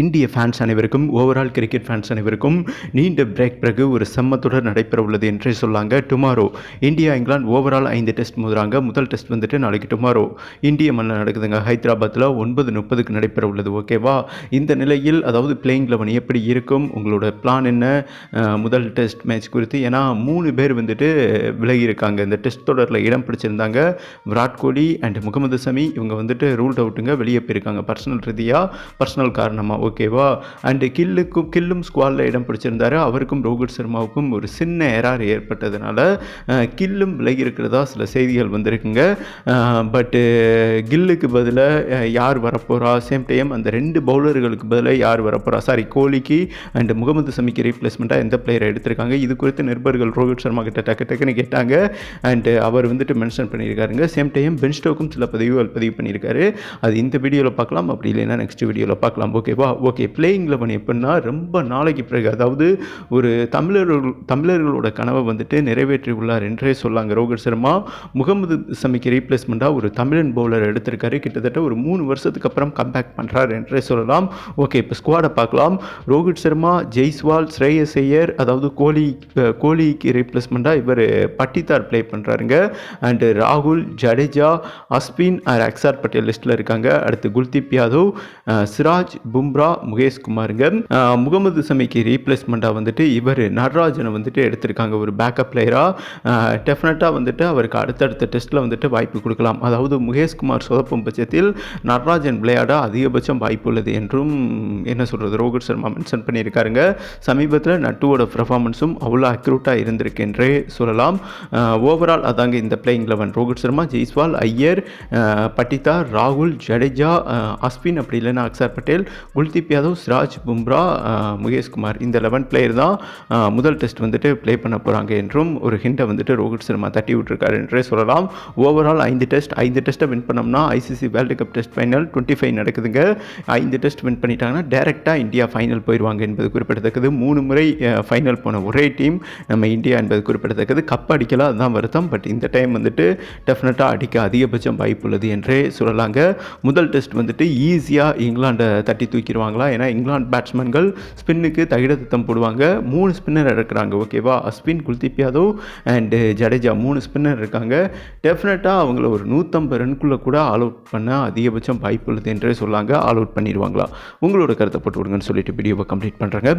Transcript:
இந்திய ஃபேன்ஸ் அனைவருக்கும் overall cricket fans அனைவருக்கும் நீண்ட பிரேக் பிறகு ஒரு செம்ம தொடர் நடைபெற உள்ளது என்றே சொல்லாங்க. டுமாரோ இந்தியா இங்கிலாந்து ஓவரால் ஐந்து டெஸ்ட் மோதுறாங்க. முதல் டெஸ்ட் வந்துட்டு நாளைக்கு டுமாரோ இந்திய மண்ணில் நடக்குதுங்க. ஹைதராபாத்தில் ஒன்பது முப்பதுக்கு நடைபெற உள்ளது. ஓகேவா இந்த நிலையில் அதாவது பிளேயிங் லெவன் எப்படி இருக்கும்? உங்களோட பிளான் என்ன? முதல் டெஸ்ட் மேட்ச் குறித்து. ஏன்னா மூணு பேர் வந்துட்டு விலகி இருக்காங்க. இந்த டெஸ்ட் தொடரில் இடம் பிடிச்சிருந்தாங்க. விராட் கோலி அண்ட் முகமது சமி இவங்க வந்துட்டு ரூல்ட் அவுட்டுங்க வெளியே போயிருக்காங்க. பர்சனல் ரீதியாக பர்சனல் காரணமாக ஓகேவா? அண்டு கில்லுக்கும் கில்லும் ஸ்குவாடில் இடம் பிடிச்சிருந்தாரு. அவருக்கும் ரோஹித் சர்மாவுக்கும் ஒரு சின்ன எரார் ஏற்பட்டதுனால கில்லும் விலகி இருக்கிறதா சில செய்திகள் வந்திருக்குங்க. பட்டு கில்லுக்கு பதிலாக யார் வரப்போகிறா சேம் டைம் அந்த ரெண்டு பவுலர்களுக்கு பதிலாக யார் வரப்போகிறா சாரி கோலிக்கு அண்ட் முகமது சமிக்கு ரீப்ளேஸ்மெண்ட்டாக எந்த பிளேயரை எடுத்திருக்காங்க? இது குறித்து நிருபர்கள் ரோஹித் சர்மா கிட்ட டக்கு டக்குன்னு கேட்டாங்க. அண்டு அவர் வந்துட்டு மென்ஷன் பண்ணியிருக்காருங்க. சேம் டைம் பென் ஸ்டோக்கும் சில பதிவுகள் பதிவு பண்ணியிருக்காரு. அது இந்த வீடியோவில் பார்க்கலாம். அப்படி இல்லைன்னா நெக்ஸ்ட் வீடியோவில் பார்க்கலாம். ஓகேவா? ஓகே பிளேயிங் லெவன் எப்படின்னா ரொம்ப நாளைக்கு பிறகு அதாவது ஒரு தமிழர்கள் தமிழர்களோட கனவை வந்துட்டு நிறைவேற்றி உள்ளார் என்றே சொல்லாங்க. ரோஹித் சர்மா முகமது சமிக்கு ரீப்ளேஸ்மெண்ட்டாக ஒரு தமிழன் பவுலர் எடுத்திருக்காரு. கிட்டத்தட்ட ஒரு மூணு வருஷத்துக்கு அப்புறம் கம்பேக் பண்ணுறார் என்றே சொல்லலாம். ஓகே இப்போ ஸ்குவாடை பார்க்கலாம். ரோஹித் சர்மா ஜெய்ஸ்வால் ஸ்ரேயஸ் ஐயர் அதாவது கோலி கோலிக்கு ரீப்ளேஸ்மெண்ட்டாக இவர் பட்டித்தார் ப்ளே பண்ணுறாருங்க அண்டு ராகுல் ஜடேஜா அஸ்பின் அண்ட் அக்சார் பட்டேல் லிஸ்ட்டில் இருக்காங்க. அடுத்து குல்தீப் யாதவ் சிராஜ் பும்ரா முகேஷ் குமாருங்க முகமது சமிக்கு ரீப்ளேஸ்மெண்ட்டாக வந்துட்டு இவர் நடராஜனை வந்துட்டு எடுத்திருக்காங்க ஒரு பேக்கப் பிளேயராக டெஃபினட்டாக வந்துட்டு அவருக்கு அடுத்தடுத்த டெஸ்ட்டில் வந்துட்டு வாய்ப்பு கொடுக்கலாம். அதாவது முகேஷ்குமார் சொதப்பும் பட்சத்தில் நடராஜன் விளையாட அதிகபட்சம் வாய்ப்பு உள்ளது என்றும் என்ன சொல்கிறது ரோஹித் சர்மா மென்ஷன் பண்ணியிருக்காருங்க. சமீபத்தில் நட்டுவோட பெர்ஃபார்மன்ஸும் அவ்வளோ அக்யூரேட்டாக இருந்திருக்கு என்றே சொல்லலாம். ஓவரால் அதாங்க இந்த பிளேயிங் லெவன் ரோஹித் சர்மா ஜெய்ஸ்வால் ஐயர் பட்டிதா ராகுல் ஜடேஜா அஸ்வின் அப்படி இல்லைன்னா அக்சர் பட்டேல் குல்தீப் யாதவ் சிராஜ் பும்ரா முகேஷ்குமார் முகேஷ் குமார் இந்த லெவன் பிளேயர் தான் முதல் டெஸ்ட் வந்துட்டு ப்ளே பண்ண போகிறாங்க என்றும் ஒரு ஹிண்டை வந்துட்டு ரோஹித் சர்மா தட்டி விட்டுருக்காரு என்றே சொல்லலாம். ஓவரால் ஐந்து டெஸ்ட் ஐந்து டெஸ்ட்டை வின் பண்ணோம்னா ICC world cup test final twenty five நடக்குதுங்க. ஐந்து டெஸ்ட் வின் பண்ணிட்டாங்கன்னா டேரெக்டாக இந்தியா ஃபைனல் போயிடுவாங்க என்பது குறிப்பிடத்தக்கது. மூணு முறை ஃபைனல் போன ஒரே டீம் நம்ம இந்தியா என்பது குறிப்பிடத்தக்கது. கப் அடிக்கலாம் அதுதான் வருத்தம். பட் இந்த டைம் வந்துட்டு டெஃபினட்டாக அடிக்க அதிகபட்சம் வாய்ப்பு உள்ளது என்றே சொல்லலாங்க. முதல் டெஸ்ட் வந்துட்டு ஈஸியாக இங்கிலாண்டை தட்டி தூக்கிடுவாங்களா ஏன்னா இங்கிலாந்து பேட்ஸ்மேன்கள் ஸ்பின்னுக்கு தகிட திட்டம் போடுவாங்க. மூணு ஸ்பின்னர் இருக்கிறாங்க ஓகேவா அஸ்வின் குல்தீப் யாதவ் அண்டு ஜடேஜா மூணு ஸ்பின்னர் இருக்காங்க. டெஃபினட்டாக அவங்கள ஒரு நூற்றம்பது ரன்குள்ளே கூட ஆல் அவுட் பண்ண அதிகபட்சம் வாய்ப்பு உள்ளது என்றே சொல்லாங்க. ஆல் அவுட் பண்ணிடுவாங்களா? உங்களோட கருத்தை போட்டு விடுங்கன்னு சொல்லிட்டு வீடியோவை கம்ப்ளீட் பண்ணுறாங்க